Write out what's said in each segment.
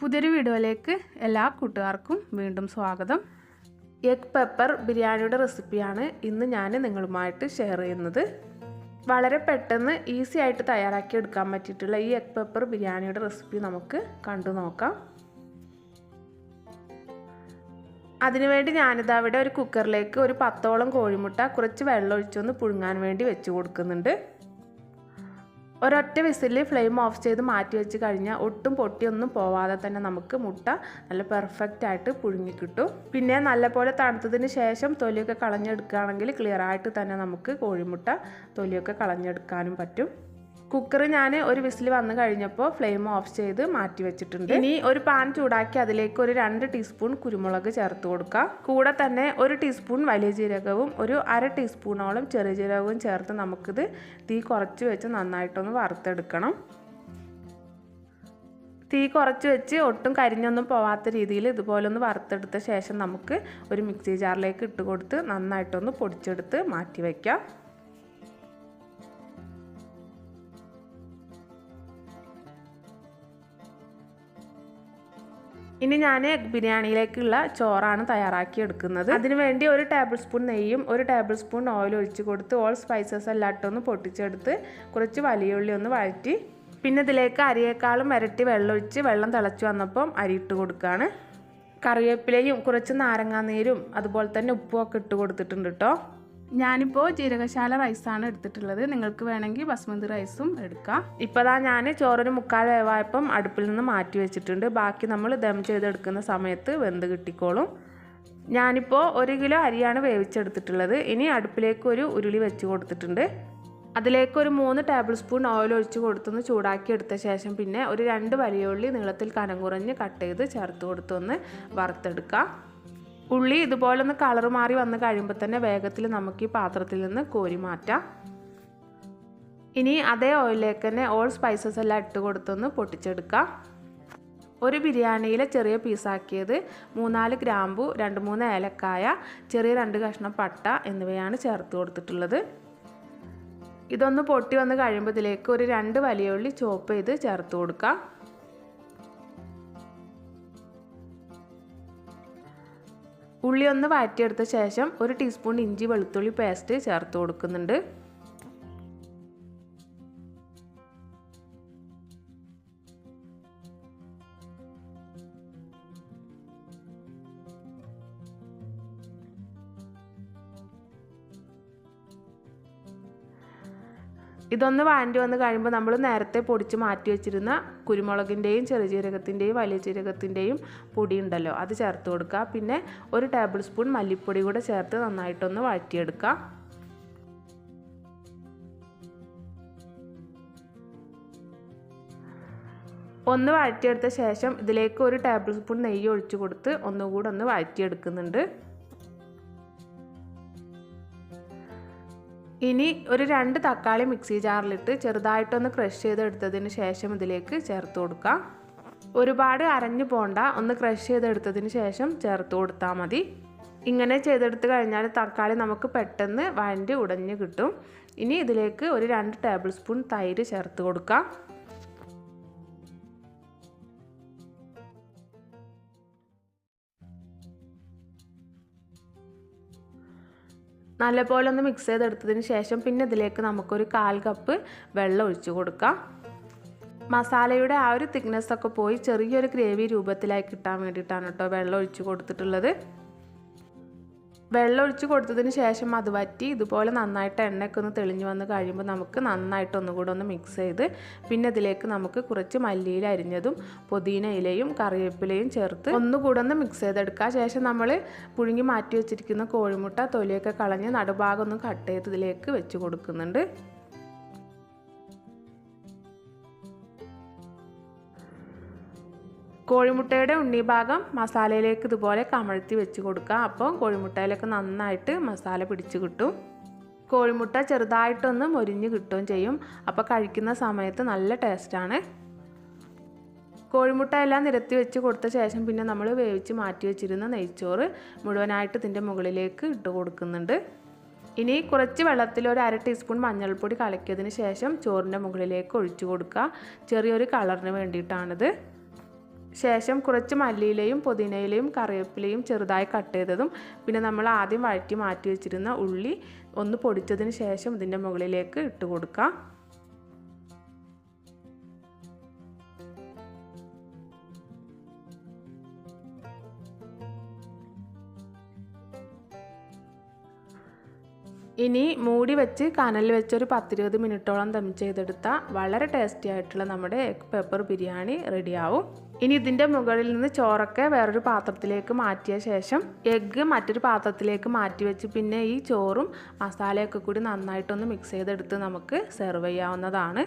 പുതിയൊരു വീഡിയോയിലേക്ക് എല്ലാ കൂട്ടുകാർക്കും വീണ്ടും സ്വാഗതം. എഗ് പെപ്പർ ബിരിയാണിയുടെ റെസിപ്പിയാണ് ഇന്ന് ഞാൻ നിങ്ങളുമായിട്ട് ഷെയർ ചെയ്യുന്നത്. വളരെ പെട്ടെന്ന് ഈസി ആയിട്ട് തയ്യാറാക്കി എടുക്കാൻ പറ്റിയിട്ടുള്ള ഈ എഗ് പെപ്പർ ബിരിയാണിയുടെ റെസിപ്പി നമുക്ക് കണ്ടു നോക്കാം. അതിനുവേണ്ടി ഞാനിതാ അവിടെ ഒരു കുക്കറിലേക്ക് ഒരു പത്തോളം കോഴിമുട്ട കുറച്ച് വെള്ളം ഒഴിച്ചൊന്ന് പുഴുങ്ങാൻ വേണ്ടി വെച്ച് കൊടുക്കുന്നുണ്ട്. ഒരൊറ്റ വിസിലിൽ ഫ്ലെയിം ഓഫ് ചെയ്ത് മാറ്റി വെച്ച് കഴിഞ്ഞാൽ ഒട്ടും പൊട്ടിയൊന്നും പോവാതെ തന്നെ നമുക്ക് മുട്ട നല്ല പെർഫെക്റ്റ് ആയിട്ട് പുഴുങ്ങി കിട്ടും. പിന്നെ നല്ലപോലെ തണുത്തതിന് ശേഷം തൊലിയൊക്കെ കളഞ്ഞെടുക്കുകയാണെങ്കിൽ ക്ലിയർ ആയിട്ട് തന്നെ നമുക്ക് കോഴിമുട്ട തൊലിയൊക്കെ കളഞ്ഞെടുക്കാനും പറ്റും. കുക്കർ ഞാൻ ഒരു വിസിൽ വന്നു കഴിഞ്ഞപ്പോൾ ഫ്ലെയിം ഓഫ് ചെയ്ത് മാറ്റി വെച്ചിട്ടുണ്ട്. ഇനി ഒരു പാൻ ചൂടാക്കി അതിലേക്ക് ഒരു രണ്ട് ടീസ്പൂൺ കുരുമുളക് ചേർത്ത് കൊടുക്കുക കൂടെ തന്നെ ഒരു ടീസ്പൂൺ വലിയ ജീരകവും ഒരു അര ടീസ്പൂണോളം ചെറിയ ജീരകവും ചേർത്ത് നമുക്കിത് തീ കുറച്ച് വെച്ച് നന്നായിട്ടൊന്ന് വറുത്തെടുക്കണം. തീ കുറച്ച് വെച്ച് ഒട്ടും കരിഞ്ഞൊന്നും പോവാത്ത രീതിയിൽ ഇതുപോലെ ഒന്ന് വറുത്തെടുത്ത ശേഷം നമുക്ക് ഒരു മിക്സി ജാറിലേക്ക് ഇട്ട് കൊടുത്ത് നന്നായിട്ടൊന്ന് പൊടിച്ചെടുത്ത് മാറ്റി വയ്ക്കാം ഇനി ഞാൻ ബിരിയാണിയിലേക്കുള്ള ചോറാണ് തയ്യാറാക്കി എടുക്കുന്നത് അതിന് വേണ്ടി ഒരു ടേബിൾ സ്പൂൺ നെയ്യും ഒരു ടേബിൾ സ്പൂൺ ഓയിൽ ഒഴിച്ച് കൊടുത്ത് ഓൾ സ്പൈസസ് എല്ലാം ഇട്ടൊന്ന് പൊട്ടിച്ചെടുത്ത് കുറച്ച് വലിയ ഉള്ളി ഒന്ന് വഴറ്റി. പിന്നെ ഇതിലേക്ക് അരിയേക്കാളും ഇരട്ടി വെള്ളം ഒഴിച്ച് വെള്ളം തിളച്ച് വന്നപ്പം അരി ഇട്ട് കൊടുക്കുകയാണ് കറിവേപ്പിലയും കുറച്ച് നാരങ്ങാനീരും അതുപോലെ തന്നെ ഉപ്പും ഒക്കെ ഇട്ട് കൊടുത്തിട്ടുണ്ട് കേട്ടോ ഞാനിപ്പോൾ ജീരകശാല റൈസാണ് എടുത്തിട്ടുള്ളത്. നിങ്ങൾക്ക് വേണമെങ്കിൽ ബസ്മതി റൈസും എടുക്കാം. ഇപ്പോൾ ഇതാ ഞാൻ ചോറൊരു മുക്കാൽ വേവായപ്പം അടുപ്പിൽ നിന്ന് മാറ്റി വെച്ചിട്ടുണ്ട്. ബാക്കി നമ്മൾ ദം ചെയ്തെടുക്കുന്ന സമയത്ത് വെന്ത് കിട്ടിക്കോളും. ഞാനിപ്പോൾ ഒരു കിലോ അരിയാണ് വേവിച്ചെടുത്തിട്ടുള്ളത്. ഇനി അടുപ്പിലേക്ക് ഒരു ഉരുളി വെച്ച് കൊടുത്തിട്ടുണ്ട്. അതിലേക്ക് ഒരു മൂന്ന് ടേബിൾ സ്പൂൺ ഓയിൽ ഒഴിച്ച് കൊടുത്തൊന്ന് ചൂടാക്കി എടുത്ത ശേഷം പിന്നെ ഒരു രണ്ട് വലിയ ഉള്ളി നീളത്തിൽ കനം കുറഞ്ഞ് കട്ട് ചെയ്ത് ചേർത്ത് കൊടുത്തൊന്ന് വറുത്തെടുക്കാം. ഉള്ളി ഇതുപോലെ ഒന്ന് കളർ മാറി വന്ന് കഴിയുമ്പോൾ തന്നെ വേഗത്തിൽ നമുക്ക് ഈ പാത്രത്തിൽ നിന്ന് കോരി മാറ്റാം. ഇനി അതേ ഓയിലിലേക്ക് തന്നെ ഓൾ സ്പൈസസ് എല്ലാം ഇട്ട് കൊടുത്തൊന്ന് പൊട്ടിച്ചെടുക്കാം. ഒരു ബിരിയാണിയിലെ ചെറിയ പീസാക്കിയത് മൂന്നാൽ ഗ്രാമ്പു രണ്ട് മൂന്ന് ഏലക്കായ ചെറിയ രണ്ട് കഷ്ണം പട്ട എന്നിവയാണ് ചേർത്ത് കൊടുത്തിട്ടുള്ളത്. ഇതൊന്ന് പൊട്ടി വന്ന് കഴിയുമ്പോൾ ഇതിലേക്ക് ഒരു രണ്ട് വലിയ ഉള്ളി ചോപ്പ് ചെയ്ത് ചേർത്ത് കൊടുക്കാം. ഉള്ളി ഒന്ന് വാറ്റിയെടുത്ത ശേഷം ഒരു ടീസ്പൂൺ ഇഞ്ചി വെളുത്തുള്ളി പേസ്റ്റ് ചേർത്ത് കൊടുക്കുന്നുണ്ട്. ഇതൊന്ന് വാണ്ടി വന്ന് കഴിയുമ്പോൾ നമ്മൾ നേരത്തെ പൊടിച്ച് മാറ്റി വെച്ചിരുന്ന കുരുമുളകിന്റെയും ചെറുജീരകത്തിന്റെയും വലിയ ജീരകത്തിന്റെയും പൊടി ഉണ്ടല്ലോ അത് ചേർത്ത് കൊടുക്കുക. പിന്നെ ഒരു ടേബിൾ സ്പൂൺ മല്ലിപ്പൊടി കൂടെ ചേർത്ത് നന്നായിട്ടൊന്ന് വഴറ്റിയെടുക്കുക. ഒന്ന് വഴറ്റിയെടുത്ത ശേഷം ഇതിലേക്ക് ഒരു ടേബിൾ സ്പൂൺ നെയ്യ് ഒഴിച്ചു കൊടുത്ത് ഒന്നുകൂടെ ഒന്ന് വഴറ്റിയെടുക്കുന്നുണ്ട്. ഇനി ഒരു രണ്ട് തക്കാളി മിക്സി ജാറിലിട്ട് ചെറുതായിട്ടൊന്ന് ക്രഷ് ചെയ്തെടുത്തതിന് ശേഷം ഇതിലേക്ക് ചേർത്ത് കൊടുക്കാം. ഒരുപാട് അരഞ്ഞു പോണ്ട ഒന്ന് ക്രഷ് ചെയ്തെടുത്തതിന് ശേഷം ചേർത്ത് കൊടുത്താൽ മതി. ഇങ്ങനെ ചെയ്തെടുത്ത് കഴിഞ്ഞാൽ തക്കാളി നമുക്ക് പെട്ടെന്ന് വഴണ്ടി ഉടഞ്ഞ് കിട്ടും. ഇനി ഇതിലേക്ക് ഒരു രണ്ട് ടേബിൾ സ്പൂൺ തൈര് ചേർത്ത് കൊടുക്കാം. നല്ലപോലെ ഒന്ന് മിക്സ് ചെയ്തെടുത്തതിന് ശേഷം പിന്നെ ഇതിലേക്ക് നമുക്കൊരു കാൽ കപ്പ് വെള്ളം ഒഴിച്ചു കൊടുക്കാം. മസാലയുടെ ആ ഒരു തിക്നെസ്സൊക്കെ പോയി ചെറിയൊരു ഗ്രേവി രൂപത്തിലായി കിട്ടാൻ വേണ്ടിയിട്ടാണ് കേട്ടോ വെള്ളം ഒഴിച്ചു കൊടുത്തിട്ടുള്ളത്. വെള്ളം ഒഴിച്ച് കൊടുത്തതിന് ശേഷം അത് വറ്റി ഇതുപോലെ നന്നായിട്ട് എണ്ണയൊക്കെ ഒന്ന് തെളിഞ്ഞു വന്ന് കഴിയുമ്പോൾ നമുക്ക് നന്നായിട്ട് ഒന്നുകൂടെ ഒന്ന് മിക്സ് ചെയ്ത് പിന്നെ ഇതിലേക്ക് നമുക്ക് കുറച്ച് മല്ലിയിൽ അരിഞ്ഞതും പുതിന ഇലയും കറിവേപ്പിലയും ചേർത്ത് ഒന്നുകൂടെ ഒന്ന് മിക്സ് ചെയ്തെടുക്കുക. ശേഷം നമ്മൾ പുഴുങ്ങി മാറ്റി വെച്ചിരിക്കുന്ന കോഴിമുട്ട തൊലിയൊക്കെ കളഞ്ഞ് നടുഭാഗം ഒന്ന് കട്ട് ചെയ്ത് ഇതിലേക്ക് വെച്ച് കൊടുക്കുന്നുണ്ട്. കോഴിമുട്ടയുടെ ഉണ്ണി ഭാഗം മസാലയിലേക്ക് ഇതുപോലെ കമഴ്ത്തി വെച്ച് കൊടുക്കുക. അപ്പോൾ കോഴിമുട്ടയിലേക്ക് നന്നായിട്ട് മസാല പിടിച്ച് കിട്ടും. കോഴിമുട്ട ചെറുതായിട്ടൊന്ന് മൊരിഞ്ഞ് കിട്ടുകയും ചെയ്യും. അപ്പോൾ കഴിക്കുന്ന സമയത്ത് നല്ല ടേസ്റ്റാണ്. കോഴിമുട്ട എല്ലാം നിരത്തി വെച്ച് കൊടുത്ത ശേഷം പിന്നെ നമ്മൾ വേവിച്ച് മാറ്റി വെച്ചിരുന്ന നെയ്ച്ചോറ് മുഴുവനായിട്ട് ഇതിന്റെ മുകളിലേക്ക് ഇട്ട് കൊടുക്കുന്നുണ്ട്. ഇനി കുറച്ച് വെള്ളത്തിൽ ഒരു അര ടീസ്പൂൺ മഞ്ഞൾപ്പൊടി കലക്കിയതിന് ശേഷം ചോറിന്റെ മുകളിലേക്ക് ഒഴിച്ചു കൊടുക്കുക. ചെറിയൊരു കളറിന് വേണ്ടിയിട്ടാണിത്. ശേഷം കുറച്ച് മല്ലിയിലയും പുതിനയിലയും കറിവേപ്പിലയും ചെറുതായി കട്ട് ചെയ്തതും പിന്നെ നമ്മൾ ആദ്യം വഴറ്റി മാറ്റി വെച്ചിരുന്ന ഉള്ളി ഒന്ന് പൊടിച്ചതിന് ശേഷം ഇതിന്റെ മുകളിലേക്ക് ഇട്ട് കൊടുക്കാം. ഇനി മൂടി വെച്ച് കനലിൽ വെച്ചൊരു പത്തിരുപത് മിനിറ്റോളം ദം ചെയ്തെടുത്ത വളരെ ടേസ്റ്റി ആയിട്ടുള്ള നമ്മുടെ എഗ് പെപ്പർ ബിരിയാണി റെഡിയാവും ഇനി ഇതിന്റെ മുകളിൽ നിന്ന് ചോറൊക്കെ വേറൊരു പാത്രത്തിലേക്ക് മാറ്റിയ ശേഷം എഗ്ഗ് മറ്റൊരു പാത്രത്തിലേക്ക് മാറ്റി വെച്ച് പിന്നെ ഈ ചോറും മസാലയൊക്കെ കൂടി നന്നായിട്ടൊന്ന് മിക്സ് ചെയ്തെടുത്ത് നമുക്ക് സെർവ് ചെയ്യാവുന്നതാണ്.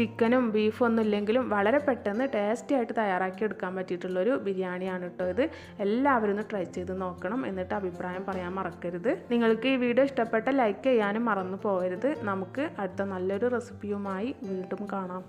ചിക്കനും ബീഫും ഒന്നും ഇല്ലെങ്കിലും വളരെ പെട്ടെന്ന് ടേസ്റ്റി ആയിട്ട് തയ്യാറാക്കി എടുക്കാൻ പറ്റിയിട്ടുള്ളൊരു ബിരിയാണിയാണ് കേട്ടോ ഇത്. എല്ലാവരും ഒന്ന് ട്രൈ ചെയ്ത് നോക്കണം എന്നിട്ട് അഭിപ്രായം പറയാൻ മറക്കരുത്. നിങ്ങൾക്ക് ഈ വീഡിയോ ഇഷ്ടപ്പെട്ട ലൈക്ക് ചെയ്യാനും മറന്നു പോകരുത്. നമുക്ക് അടുത്ത നല്ലൊരു റെസിപ്പിയുമായി വീണ്ടും കാണാം.